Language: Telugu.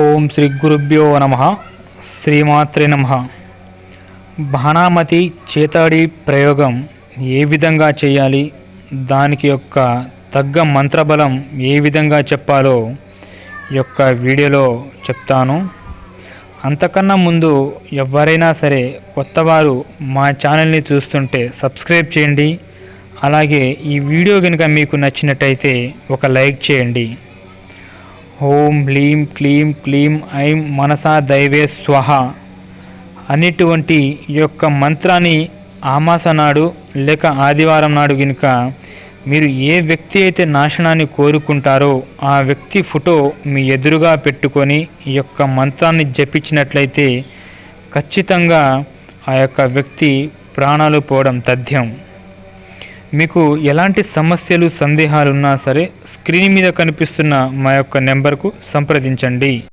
ఓం శ్రీ గురుభ్యో నమ శ్రీమాత్రే నమ. బాణామతి చేతాడి ప్రయోగం ఏ విధంగా చేయాలి? దానికి యొక్క తగ్గ మంత్రబలం ఏ విధంగా చెప్పాలో యొక్క వీడియోలో చెప్తాను. అంతకన్నా ముందు ఎవరైనా సరే కొత్తవారు మా ఛానల్ని చూస్తుంటే సబ్స్క్రైబ్ చేయండి. అలాగే ఈ వీడియో కనుక మీకు నచ్చినట్టయితే ఒక లైక్ చేయండి. ఓం హ్లీం క్లీం క్లీం ఐం మనసా దైవే స్వహ అనేటువంటి యొక్క మంత్రాన్ని ఆమాస నాడు లేక ఆదివారం నాడు గనుక మీరు ఏ వ్యక్తి అయితే నాశనాన్ని కోరుకుంటారో ఆ వ్యక్తి ఫోటో మీ ఎదురుగా పెట్టుకొని ఈ యొక్క మంత్రాన్ని జపించినట్లయితే ఖచ్చితంగా ఆ యొక్క వ్యక్తి ప్రాణాలు పోవడం తథ్యం. మీకు ఎలాంటి సమస్యలు సందేహాలున్నా సరే స్క్రీన్ మీద కనిపిస్తున్న మా యొక్క నెంబర్కు సంప్రదించండి.